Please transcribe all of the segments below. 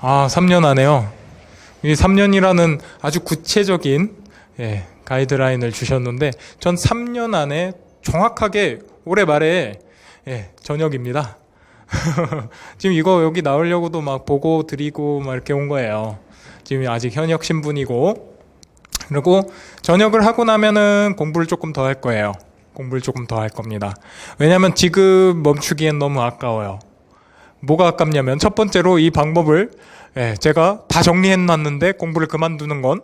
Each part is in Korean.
아, 3년 안에요. 이 3년이라는 아주 구체적인 예, 가이드라인을 주셨는데 전 3년 안에 정확하게 올해 말에 예, 전역입니다. 지금 이거 여기 나오려고도 막 보고 드리고 막 이렇게 온 거예요. 지금 아직 현역 신분이고 그리고 전역을 하고 나면은 공부를 조금 더 할 거예요. 공부를 조금 더 할 겁니다. 왜냐면 지금 멈추기엔 너무 아까워요. 뭐가 아깝냐면 첫 번째로 이 방법을 예, 제가 다 정리해 놨는데 공부를 그만두는 건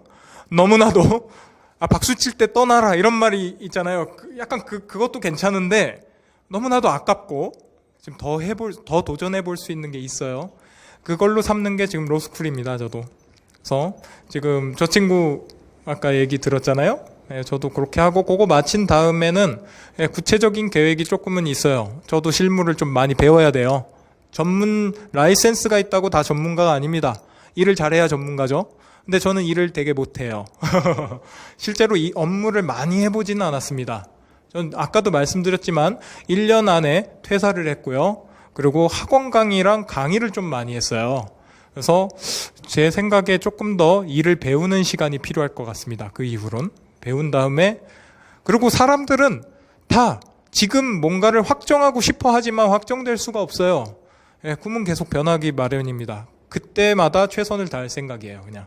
너무나도 아 박수 칠 때 떠나라 이런 말이 있잖아요. 그- 약간 그 그것도 괜찮은데 너무나도 아깝고 지금 더 해볼 더 도전해 볼 수 있는 게 있어요. 그걸로 삼는 게 지금 로스쿨입니다. 저도. 그래서 지금 저 친구 아까 얘기 들었잖아요. 예, 저도 그렇게 하고 그거 마친 다음에는 예, 구체적인 계획이 조금은 있어요. 저도 실무를 좀 많이 배워야 돼요. 전문 라이센스가 있다고 다 전문가가 아닙니다. 일을 잘해야 전문가죠. 근데 저는 일을 되게 못해요. 실제로 이 업무를 많이 해보지는 않았습니다. 전 아까도 말씀드렸지만 1년 안에 퇴사를 했고요. 그리고 학원 강의랑 강의를 좀 많이 했어요. 그래서 제 생각에 조금 더 일을 배우는 시간이 필요할 것 같습니다. 그 이후론 배운 다음에 그리고 사람들은 다 지금 뭔가를 확정하고 싶어 하지만 확정될 수가 없어요. 예, 꿈은 계속 변하기 마련입니다. 그때마다 최선을 다할 생각이에요, 그냥.